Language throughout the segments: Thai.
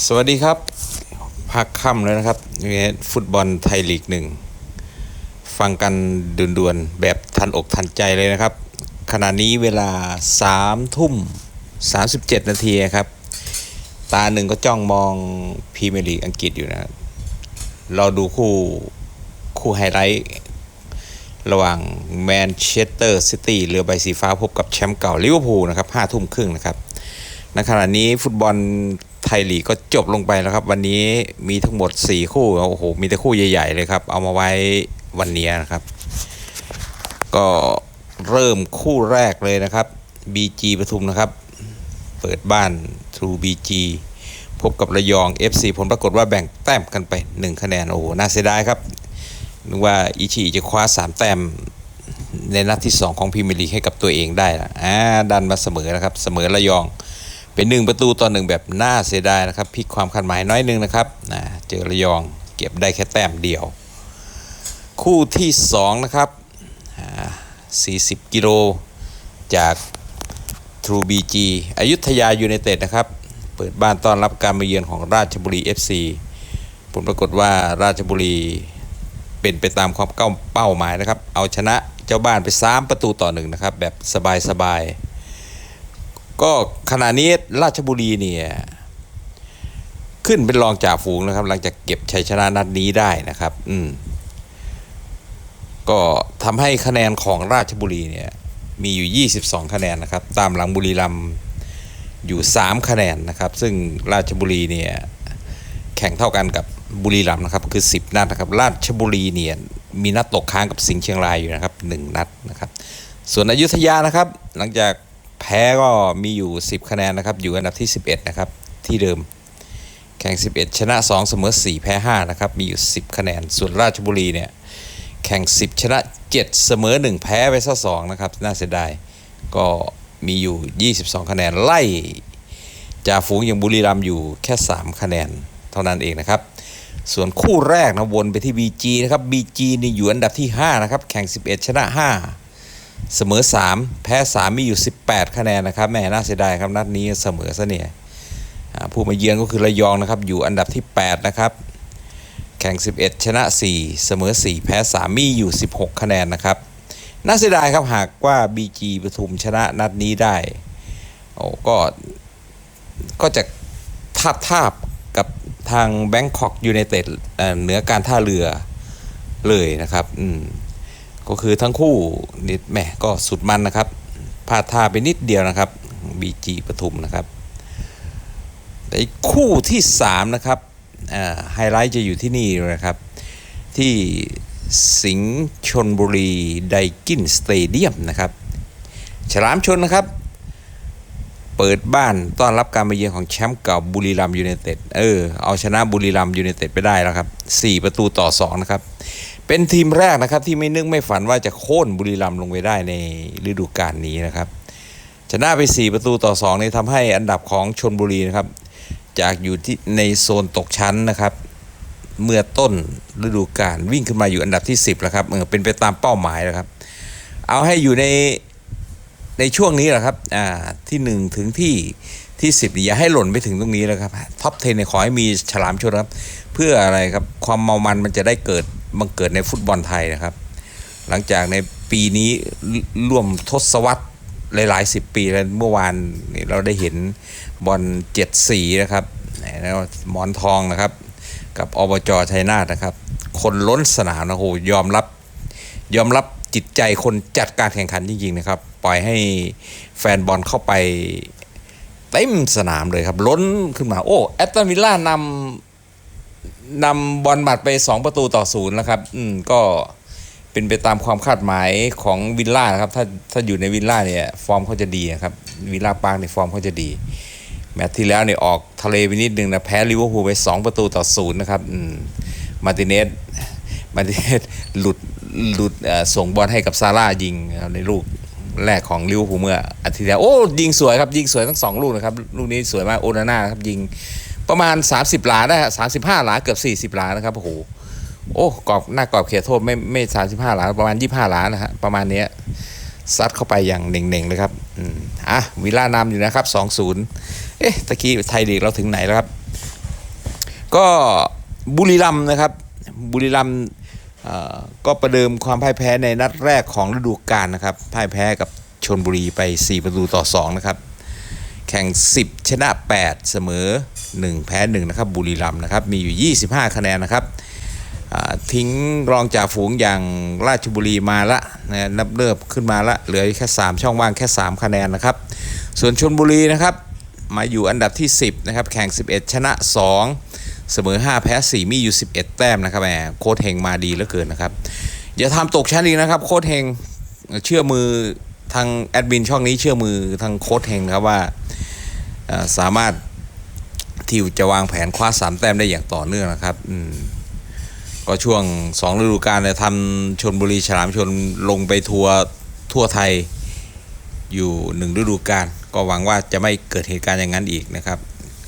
สวัสดีครับพักค่ำเลยนะครับนี่ฟุตบอลไทยลีกหนึ่งฟังกันด่วนๆ แบบทันอกทันใจเลยนะครับ ขณะนี้เวลา3ทุ่ม 37 นาทีครับ ตาหนึ่งก็จ้องมองพรีเมียร์ลีกอังกฤษอยู่นะ เราดูคู่คู่ไฮไลท์ระหว่างแมนเชสเตอร์ซิตี้เรือใบสีฟ้าพบกับแชมป์เก่าลิเวอร์พูลนะครับห้าทุ่มครึ่งนะครับในขณะนี้ฟุตบอล ทยลีกก็จบลงไปแล้วครับ วันนี้มีทั้งหมด 4 คู่โอ้โหมีแต่คู่ใหญ่ๆเลยครับ เอามาไว้วันนี้นะครับ ก็เริ่มคู่แรกเลยนะครับ BG ปทุมนะครับ เปิดบ้าน True BG พบกับระยอง FC ผลปรากฏว่าแบ่งแต้มกันไป 1 คะแนนโอ้โหน่าเสียดายครับนึกว่าอิชิจะคว้า 3 แต้มในนัดที่ 2 ของพรีเมียร์ลีกให้กับตัวเองได้นะอ่าดันมาเสมอนะครับ เสมอระยอง เป็นหนึ่งประตูต่อหนึ่งแบบน่าเสียดายนะครับพลิกความคาดหมายน้อยนึงนะครับนะเจอระยองเก็บได้แค่แต้มเดียว คู่ที่2นะครับ40 กิโล จาก True BG อยุธยายูไนเต็ดนะครับ เปิดบ้านต้อนรับการมาเยือนของราชบุรี FC ผลปรากฏว่าราชบุรีเป็นไปตามความเป้าหมายนะครับ เอาชนะเจ้าบ้านไป 3 ประตูต่อหนึ่งนะครับ แบบสบายๆ ก็ขณะนี้ราชบุรีเนี่ยขึ้นเป็นรองจ่าฝูงนะครับ หลังจากเก็บชัยชนะนัดนี้ได้นะครับ อืม ก็ทำให้คะแนนของราชบุรีเนี่ย มีอยู่ 22 คะแนนนะครับ ตามหลังบุรีรัมย์อยู่ 3 คะแนนนะครับ ซึ่งราชบุรีเนี่ย แข่งเท่ากันกับบุรีรัมย์นะครับ คือ 10 นัดนะครับ ราชบุรีเนี่ย มีนัดตกค้างกับสิงห์เชียงรายอยู่นะครับ 1 นัดนะครับ ส่วนอยุธยานะครับ หลังจาก แพ้ก็มีอยู่ 10 คะแนนนะครับ อยู่อันดับที่ 11 นะครับ ที่เดิม แข่ง 11 ชนะ 2 เสมอ 4 แพ้ 5 นะครับ มีอยู่ 10 คะแนน ส่วนราชบุรีเนี่ย แข่ง 10 ชนะ 7 เสมอ 1 แพ้ไปซะ2นะครับ น่าเสียดาย ก็มีอยู่ 22 คะแนน ไล่จ่าฝูงอย่างบุรีรัมย์อยู่แค่ 3 คะแนน เท่านั้นเองนะครับส่วนคู่แรกนะวนไปที่ BG นะครับ BG นี่อยู่อันดับที่ 5 นะครับ แข่ง 11 ชนะ 5 เสมอ 3 แพ้ 3 มีอยู่ 18 คะแนนนะครับแม่น่าเสียดายครับนัดนี้เสมอซะเนี่ยผู้มาเยือนก็คือระยองนะครับ อยู่อันดับที่ 8 นะครับ แข่ง 11 ชนะ 4 เสมอ 4 แพ้ 3 มีอยู่ 16 คะแนนนะครับ น่าเสียดายครับหากว่า BG ปทุมชนะนัดนี้ได้โอ้ก็ก็จะทาบทาบกับทางแบงคอกยูไนเต็ดเหนือการท่าเรือเลยนะครับอืม ก็คือทั้งคู่นิดแหมก็สุดมันนะครับพลาดท่าไปนิดเดียวนะครับบีจีปทุมนะครับไอ้คู่ที่ 3 นะครับไฮไลท์จะอยู่ที่นี่นะครับ ที่สิงห์ชนบุรีไดกินสเตเดียมนะครับ ฉลามชนนะครับ เปิดบ้านต้อนรับการมาเยือนของแชมป์เก่าบุรีรัมย์ยูไนเต็ดเออเอาชนะบุรีรัมย์ยูไนเต็ดไปได้แล้วครับ 4 ประตูต่อ 2 นะครับ เป็นทีมแรกนะครับ ที่ไม่นึกไม่ฝันว่าจะโค่นบุรีรัมย์ลงไปได้ในฤดูกาลนี้นะครับ ชนะไป 4 ประตูต่อ2นี่ทำให้อันดับของชนบุรีนะครับ จากอยู่ที่ในโซนตกชั้นนะครับ เมื่อต้นฤดูกาลวิ่งขึ้นมาอยู่อันดับที่ 10แล้วครับเป็นไปตามเป้าหมายแล้วครับ เอาให้อยู่ในในช่วงนี้แหละครับอ่าที่ 1 ถึงที่ที่ 10อย่าให้หล่นไปถึงตรงนี้แล้วครับท็อป10เนี่ยขอให้มีฉลามชนครับ เพื่ออะไรครับความเมามันมันจะได้เกิด บังเกิดในฟุตบอลไทยนะครับ หลังจากในปีนี้ร่วมทศวรรษหลายๆสิบปีแล้วเมื่อวานนี่เราได้เห็นบอลเจ็ดสีนะครับแล้วหมอนทองนะครับ กับอบจชัยนาทนะครับ คนล้นสนามนะโหยอมรับยอมรับจิตใจคนจัดการแข่งขันจริงๆนะครับ ปล่อยให้แฟนบอลเข้าไปเต็มสนามเลยครับ ล้นขึ้นมา โอ้แอตตันวิลล่านำ นำบอลบัดไป 2 ประตูต่อศูนย์แล้วครับ อืมก็เป็นไปตามความคาดหมายของวิลล่าครับ ถ้าถ้าอยู่ในวิลล่าเนี่ยฟอร์มเขาจะดีครับวิลล่าปาร์กในยฟอร์มเขาจะดี แมตช์ที่แล้วเนี่ยออกทะเลไปนิดนึงนะแพ้ลิเวอร์พูลไป 2 ประตูต่อศูนย์นะครับอืมมาร์ติเนสมาร์ติเนสหลุดหลุดอ่อส่งบอลให้กับซาร่ายิงในลูกแรกของลิเวอร์พูลเมื่ออาทิตย์แล้วโอ้ยิงสวยครับยิงสวยทั้งสองลูกนะครับลูกนี้สวยมากโอนาน่าครับยิง ประมาณ 30 หลาได้สามสิบห้าหลาเกือบ 40 หลานะครับโอ้โหโอ้กรอบหน้ากรอบเขตโทษไม่ไม่สามสิบห้าหลาประมาณ 25 หลานะฮะประมาณเนี้ยซัดเข้าไปอย่างเน่งๆเลยครับอืมอะวิลล่านำอยู่นะครับ2-0เอ๊ะตะกี้ไทยลีกเราถึงไหนแล้วครับ ก็บุรีรัมนะครับบุรีรัมเอ่อก็ประเดิมความพ่ายแพ้ในนัดแรกของฤดูกาลนะครับพ่ายแพ้กับชนบุรีไป 4 ประตูต่อ 2 นะครับ แข่ง 10 ชนะ 8 เสมอ 1 แพ้1นะครับบุรีรัมย์นะครับมีอยู่ 25 คะแนนนะครับทิ้งรองจากฝูงอย่างราชบุรีมาละนับเริ่มขึ้นมาละเหลือแค่ 3 ช่องว่างแค่ 3 คะแนนนะครับ ส่วนชนบุรีนะครับมาอยู่อันดับที่ 10นะครับแข่ง 11 ชนะ 2 เสมอ 5 แพ้ 4 มีอยู่ 11 แต้มนะครับแหมโค้ชเฮงมาดีเหลือเกินนะครับ อย่าทำตกชั้นอีกนะครับโค้ชเฮงเชื่อมือทางแอดมินช่องนี้เชื่อมือทางโค้ชเฮงครับว่า สามารถที่จะวางแผนคว้าสามแต้มได้อย่างต่อเนื่องนะครับอืมก็ช่วงสองฤดูกาลเนี่ยทำชนบุรีฉลามชนลงไปทัวร์ทั่วไทยอยู่หนึ่งฤดูกาลก็หวังว่าจะไม่เกิดเหตุการณ์อย่างนั้นอีกนะครับ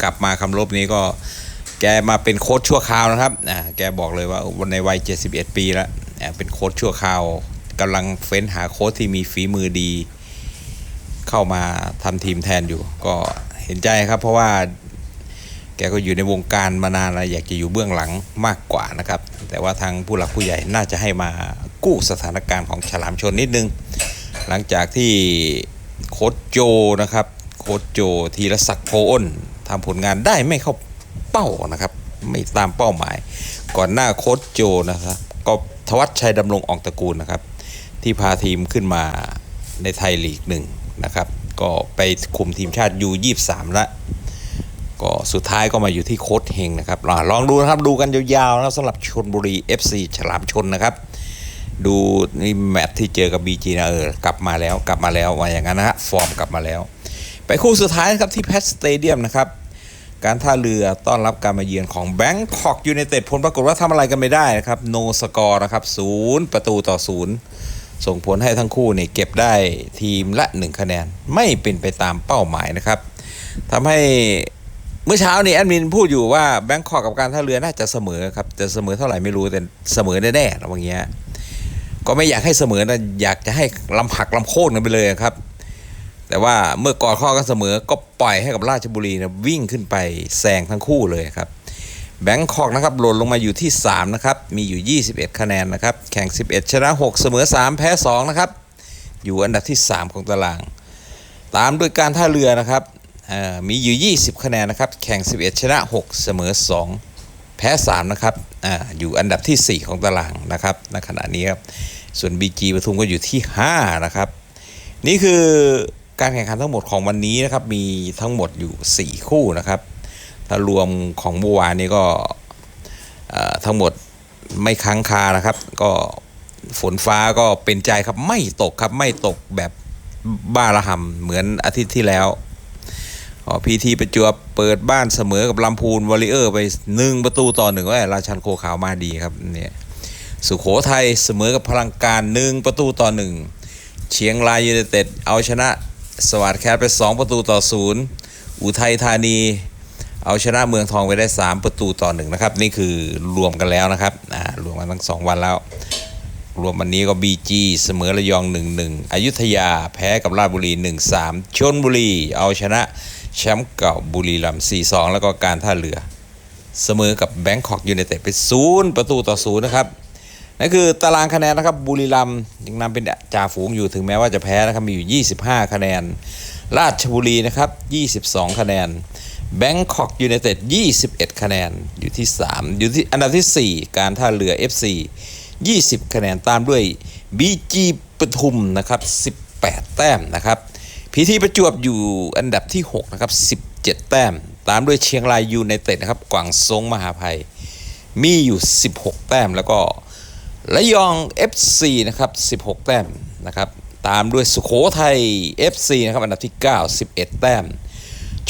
กลับมาคำลบนี้ก็แกมาเป็นโค้ชชั่วคราวนะครับอ่าแกบอกเลยว่าวันในวัย 71 ปีแล้วเป็นโค้ชชั่วคราวกำลังเฟ้นหาโค้ชที่มีฝีมือดี เข้ามาทำทีมแทนอยู่ ก็ เห็นใจครับ เพราะว่าแกก็อยู่ในวงการมานานแล้วอยากจะอยู่เบื้องหลังมากกว่านะครับ แต่ว่าทางผู้หลักผู้ใหญ่น่าจะให้มากู้สถานการณ์ของฉลามชนนิดนึง หลังจากที่โค้ชโจนะครับโค้ชโจธีรศักดิ์โพอ้นทำผลงานได้ไม่เข้าเป้านะครับ ไม่ตามเป้าหมาย ก่อนหน้าโค้ชโจนะครับก็ทวัชชัยดำรงอองตระกูลนะครับ ที่พาทีมขึ้นมาในไทยลีกหนึ่งนะครับ ก็ไปคุมทีมชาติยูยี่สามละก็สุดท้ายก็มาอยู่ที่โค้ชเฮงนะครับลองดูนะครับดูกันยาวๆนะสำหรับชนบุรี FC ฉลามชนนะครับ ดูนี่แมตที่เจอกับ BG นะเออกลับมาแล้วกลับมาแล้วมาอย่างนั้นนะฮะฟอร์มกลับมาแล้ว ไปคู่สุดท้ายนะครับที่แพทสเตเดียมนะครับการท่าเรือต้อนรับการมาเยือนของแบงคอกยู n นเต็ดผลปรากฏว่าทำอะไรกันไม่ได้นะครับโนสกอร์นะครับศูนย์ประตูต่อศูนย์ ส่งผลให้ทั้งคู่เนี่ยเก็บได้ทีมละ 1 คะแนน ไม่เป็นไปตามเป้าหมายนะครับทำให้เมื่อเช้านี่แอดมินพูดอยู่ว่าแบงคอกกับการท่าเรือน่าจะเสมอครับจะเสมอเท่าไหร่ไม่รู้แต่เสมอแน่ๆอะไรอย่างเงี้ยก็ไม่อยากให้เสมอนะอยากจะให้ลำหักลำโค่นกันไปเลยครับ แต่ว่าเมื่อก่อดข้อกันเสมอก็ปล่อยให้กับราชบุรีนะวิ่งขึ้นไปแซงทั้งคู่เลยครับ แบงคอกนะครับหล่นลงมาอยู่ที่ 3 นะครับ มีอยู่ 21 คะแนนนะครับ แข่ง 11 ชนะ 6 เสมอ 3 แพ้ 2 นะครับ อยู่อันดับที่ 3 ของตาราง ตามด้วยการท่าเรือนะครับอ่อมีอยู่ 20 คะแนนนะครับ แข่ง 11 ชนะ 6 เสมอ 2 แพ้ 3 นะครับอ่าอยู่อันดับทีสี่ 4 ของตารางนะครับณขณะนี้ครับ ส่วน BG ปทุมก็อยู่ที่ 5 นะครับ นี่คือการแข่งขันทั้งหมดของวันนี้นะครับ มีทั้งหมดอยู่ 4 คู่นะครับ ถ้ารวมของเมื่อวานนี้ก็ทั้งหมดไม่ค้างคานะครับ ก็ฝนฟ้าก็เป็นใจครับไม่ตกครับไม่ตกแบบบ้าระห่ำเหมือนอาทิตย์ที่แล้วพีทีประจวบเปิดบ้านเสมอกับลำพูนวอริเออร์ไปหนึ่งประตูต่อหนึ่งว่าราชันโคขาวมาดีครับเนี่ยสุขโขทัยเสมอกับพลังการหนึ่งประตูต่อหนึ่งเชียงรายยูไนเต็ดเอาชนะสวัสดแคทไป 2 ประตูต่อศูนย์อุทัยธานี เอาชนะเมืองทองไปได้ 3 ประตูต่อหนึ่งนะครับ นี่คือรวมกันแล้วนะครับอ่ารวมกันทั้ง 2 วันแล้ว รวมวันนี้ก็ BG เสมอระยอง 1-1อยุธยาแพ้กับราชบุรี 1-3ชนบุรี เอาชนะแชมป์เก่าบุรีรัมย์4-2 แล้วก็การท่าเรือ เสมอกับแบงคอกยูไนเต็ดไป0ประตูต่อ0นะครับนั่นคือตารางคะแนนนะครับบุรีรัมย์ยังนำเป็นจ่าฝูงอยู่ถึงแม้ว่าจะแพ้นะครับมีอยู่ 25 คะแนน ราชบุรีนะครับ 22 คะแนน แบงคอกยูไนเต็ด21 คะแนนอยู่ที่ 3 อยู่ที่อันดับทีสี่ 4 การท่าเรือ FC 20 คะแนนตามด้วย BG ปทุมนะครับ 18 แต้มนะครับพีทีประจวบอยู่อันดับที่ 6 นะครับ 17 แต้ม ตามด้วยเชียงรายยูไนเต็ดนะครับ กวางซงมหาภัย มีอยู่ 16 แต้มแล้วก็ระยอง FC นะครับ 16 แต้มนะครับ ตามด้วยสุโขทัย FC นะครับ อันดับที่ 9 11 แต้ม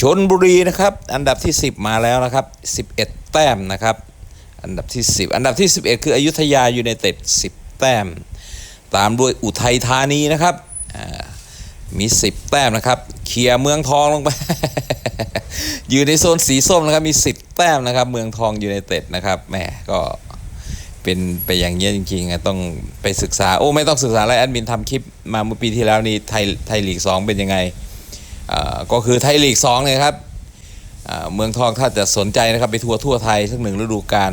ชนบุรีนะครับ อันดับที่ 10 มาแล้วนะครับ 11 แต้มนะครับ อันดับที่ 10 อันดับที่ 11 คืออยุธยายูไนเต็ด10 แต้ม ตามด้วยอุทัยธานีนะครับมี 10 แต้มนะครับเคลียร์เมืองทองลงไป อยู่ในโซนสีส้มนะครับมี 10 แต้มนะครับ เมืองทองยูไนเต็ดนะครับแหมก็เป็นไปอย่างเงี้ยจริงๆต้องไปศึกษา โอ้ ไม่ต้องศึกษาแล้วแอดมินทำคลิปมาเมื่อปีที่แล้วนี่ไทยไทยลีก 2 เป็นยังไง ก็คือไทยลีก2เนี่ยครับเมืองทองถ้าจะสนใจนะครับไปทัวร์ทั่วไทยสักหนึ่งฤดูกาล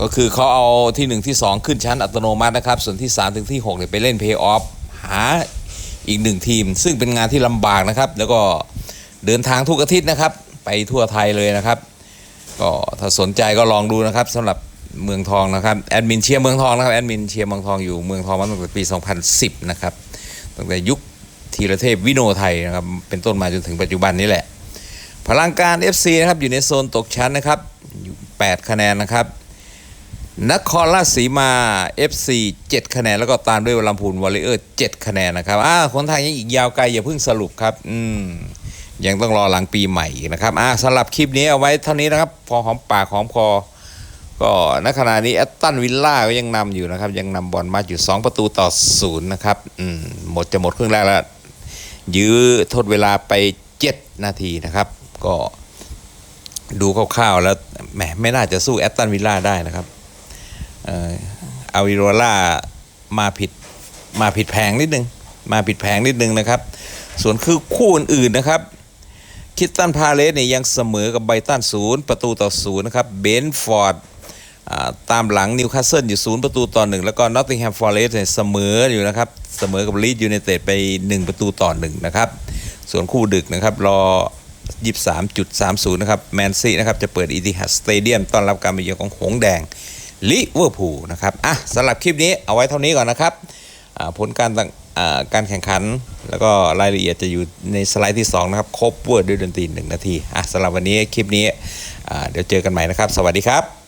ก็คือเขาเอาที่ 1 ที่ 2 ขึ้นชั้นอัตโนมัตินะครับ ส่วนที่ 3 ถึงที่6เนี่ยไปเล่นเพย์ออฟหาอีกหนึ่งทีม ซึ่งเป็นงานที่ลำบากนะครับ แล้วก็เดินทางทุกอาทิตย์นะครับ ไปทั่วไทยเลยนะครับ ก็ถ้าสนใจก็ลองดูนะครับสำหรับเมืองทองนะครับแอดมินเชียร์เมืองทองนะครับแอดมินเชียร์เมืองทองอยู่เมืองทองมาตั้งแต่ปี 2010 นะครับตั้งแต่ยุค ธีรเทพวิโนไทยนะครับเป็นต้นมาจนถึงปัจจุบันนี้แหละ พลังการ FC นะครับอยู่ในโซนตกชั้นนะครับอยู่8คะแนนนะครับนครราชสีมา FC 7 คะแนน แล้วก็ตามด้วยลำพูนวอลเลเยอร์ 7 คะแนนนะครับอ่าคนไทยยังอีกยาวไกลอย่าเพิ่งสรุปครับอืมยังต้องรอหลังปีใหม่นะครับอ่าสำหรับคลิปนี้เอาไว้เท่านี้นะครับ พอหอมปากหอมคอ ก็ณขณะนี้แอตตันวิลล่าก็ยังนำอยู่นะครับ ยังนำบอลมาอยู่ 2 ประตูต่อศูนย์นะครับอืมหมดจะหมดครึ่งแรกแล้ว ยื้อทดเวลาไป 7 นาทีนะครับ ก็ดูคร่าวๆแล้วแหมไม่น่าจะสู้แอตตันวิลล่าได้นะครับเอออาวิโรล่ามาผิดมาผิดแผงนิดนึง มาผิดแผงนิดนึงนะครับ ส่วนคือคู่อื่นๆนะครับคิดตันพาเลสเนี่ยยังเสมอกับไบตันศูนย์ประตูต่อศูนย์นะครับเบนฟอร์ด ตามหลังนิวคาสเซิลอยู่ศูนย์ประตูต่อหนึ่งแล้วก็นอตติงแฮมฟอร์เรสเนี่ยเสมออยู่นะครับ เสมอกับลีดยูไนเต็ดไป 1 ประตูต่อหนึ่งนะครับ ส่วนคู่ดึกนะครับ รอ 23.30 นะครับ แมนซีนะครับ จะเปิดอีติฮัดสเตเดียมต้อนรับการมาเยือนของหงแดงลิเวอร์พูลนะครับ อะสำหรับคลิปนี้เอาไว้เท่านี้ก่อนนะครับ ผลการการแข่งขัน แล้วก็รายละเอียดจะอยู่ในสไลด์ที่ 2 นะครับ ครบเวิร์ดด้วยดนตรี1นาที อะสำหรับวันนี้คลิปนี้เดี๋ยวเจอกันใหม่นะครับ สวัสดีครับ